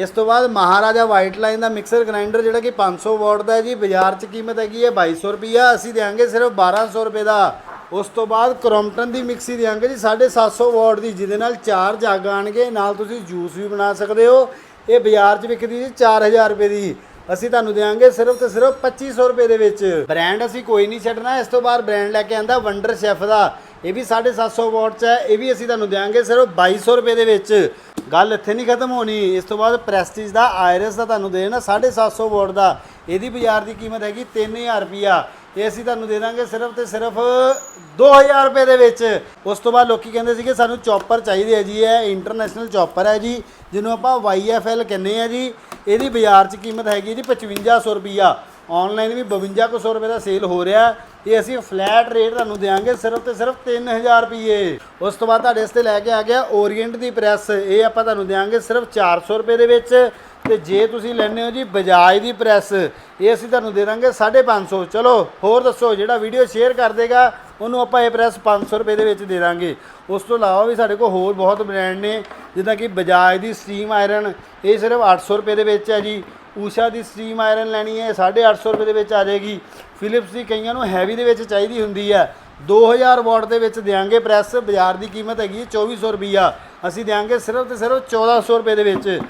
ਇਸ ਤੋਂ ਬਾਅਦ ਮਹਾਰਾਜਾ ਵਾਈਟ ਲਾਈਨ ਦਾ ਮਿਕਸਰ ਗ੍ਰਾਈਂਡਰ ਜਿਹੜਾ ਕਿ 500 ਵਾਟ ਦਾ ਹੈ ਜੀ, ਬਾਜ਼ਾਰ 'ਚ ਕੀਮਤ ਹੈਗੀ ਹੈ 2200 ਰੁਪਿਆ ਅਸੀਂ ਦੇਾਂਗੇ ਸਿਰਫ 1200 ਰੁਪਏ ਦਾ। ਉਸ ਤੋਂ ਬਾਅਦ ਕਰੋਮਟਨ ਦੀ ਮਿਕਸੀ ਦੇਾਂਗੇ ਜੀ 750 ਵਾਟ ਦੀ, ਜਿਹਦੇ ਨਾਲ ਚਾਰ ਜੱਗ ਆਣਗੇ, ਨਾਲ ਤੁਸੀਂ ਜੂਸ ਵੀ ਬਣਾ ਸਕਦੇ ਹੋ। ਇਹ ਬਾਜ਼ਾਰ 'ਚ ਵਿਕਦੀ ਜੀ 4000 ਰੁਪਏ ਦੀ। ਅਸੀਂ ਤੁਹਾਨੂੰ ਦੇਾਂਗੇ ਸਿਰਫ ਤੇ ਸਿਰਫ 2500 ਰੁਪਏ ਦੇ ਵਿੱਚ। ਬ੍ਰਾਂਡ ਅਸੀਂ ਕੋਈ ਨਹੀਂ ਛੱਡਣਾ, ਇਸ ਤੋਂ ਬਾਅਦ ਬ੍ਰਾਂਡ ਲੈ ਕੇ ਆਂਦਾ ਵੰਡਰ ਸ਼ੈਫ ਦਾ। ਇਹ ਵੀ 750 ਵਾਟ 'ਚ ਹੈ, ਇਹ ਵੀ ਅਸੀਂ ਤੁਹਾਨੂੰ ਦੇਾਂਗੇ ਸਿਰਫ 2200 ਰੁਪਏ ਦੇ ਵਿੱਚ। ਗੱਲ ਇੱਥੇ ਨਹੀਂ ਖਤਮ ਹੋਣੀ। ਇਸ ਤੋਂ ਬਾਅਦ ਪ੍ਰੈਸਟੀਜ ਦਾ, ਆਇਰਸ ਦਾ ਤੁਹਾਨੂੰ ਦੇ ਦੇਣਾ 750 ਵਾਟ ਦਾ। ਇਹਦੀ ਬਾਜ਼ਾਰ ਦੀ ਕੀਮਤ ਹੈਗੀ 3000 ਰੁਪਿਆ ਇਹ ਅਸੀਂ ਤੁਹਾਨੂੰ ਦੇ ਦਾਂਗੇ ਸਿਰਫ ਤੇ ਸਿਰਫ 2000 ਰੁਪਏ ਦੇ ਵਿੱਚ। ਉਸ ਤੋਂ ਬਾਅਦ ਲੋਕੀ ਕਹਿੰਦੇ ਸੀਗੇ, ਸਾਨੂੰ ਚੌਪਰ ਚਾਹੀਦੇ ਆ ਜੀ, ਇਹ ਇੰਟਰਨੈਸ਼ਨਲ ਚੌਪਰ ਹੈ ਜੀ, ਜਿਹਨੂੰ ਆਪਾਂ YFL ਕਹਿੰਦੇ ਆ ਜੀ। ਇਹਦੀ ਬਾਜ਼ਾਰ 'ਚ ਕੀਮਤ ਹੈਗੀ ਜੀ 5500 ਰੁਪਿਆ ਆਨਲਾਈਨ ਵੀ 5200 ਰੁਪਏ ਦਾ ਸੇਲ ਹੋ ਰਿਹਾ ਇਹ ਅਸੀਂ ਫਲੈਟ ਰੇਟ ਤੁਹਾਨੂੰ ਦੇਵਾਂਗੇ ਸਿਰਫ ਤੇ ਸਿਰਫ 3000 ਰੁਪਏ ਉਸ ਤੋਂ ਬਾਅਦ ਤੁਹਾਡੇ ਵਾਸਤੇ ਲੈ ਕੇ ਆ ਗਿਆ ਓਰੀਐਂਟ ਦੀ ਪ੍ਰੈਸ ਇਹ ਆਪਾਂ ਤੁਹਾਨੂੰ ਦੇਵਾਂਗੇ ਸਿਰਫ 400 ਰੁਪਏ ਦੇ ਵਿੱਚ। ਤੇ ਜੇ ਤੁਸੀਂ ਲੈਣੇ ਹੋ ਜੀ ਬਜਾਜ ਦੀ ਪ੍ਰੈਸ ਇਹ ਅਸੀਂ ਤੁਹਾਨੂੰ ਦੇ ਦਾਂਗੇ 550 ਚਲੋ, ਹੋਰ ਦੱਸੋ, ਜਿਹੜਾ ਵੀਡੀਓ ਸ਼ੇਅਰ ਕਰ ਦੇਗਾ, ਉਹਨੂੰ ਆਪਾਂ ਇਹ ਪ੍ਰੈਸ 500 ਰੁਪਏ ਦੇ ਵਿੱਚ ਦੇ ਦਾਂਗੇ। ਉਸ ਤੋਂ ਇਲਾਵਾ ਵੀ ਸਾਡੇ ਕੋਲ ਹੋਰ ਬਹੁਤ ਬ੍ਰਾਂਡ ਨੇ, ਜਿੱਦਾਂ ਕਿ ਬਜਾਜ ਦੀ ਸਟੀਮ ਆਇਰਨ ਇਹ ਸਿਰਫ 800 ਰੁਪਏ ਦੇ ਵਿੱਚ ਹੈ ਜੀ। ਊਸ਼ਾ ਦੀ ਸਟੀਮ ਆਇਰਨ ਲੈਣੀ ਹੈ 850 ਰੁਪਏ ਦੇ ਵਿੱਚ ਆ ਜਾਏਗੀ। ਫਿਲਿਪਸ ਦੀ ਕਈਆਂ ਨੂੰ ਹੈਵੀ ਦੇ ਵਿੱਚ ਚਾਹੀਦੀ ਹੁੰਦੀ ਹੈ। 2000 ਵਾਟ ਦੇ ਵਿੱਚ ਦੇਾਂਗੇ ਪ੍ਰੈਸ, ਬਾਜ਼ਾਰ ਦੀ ਕੀਮਤ ਹੈਗੀ ਹੈ 2400 ਰੁਪਈਆ। ਅਸੀਂ ਦੇਾਂਗੇ ਸਿਰਫ ਤੇ ਸਿਰਫ 1400 ਰੁਪਏ ਦੇ ਵਿੱਚ।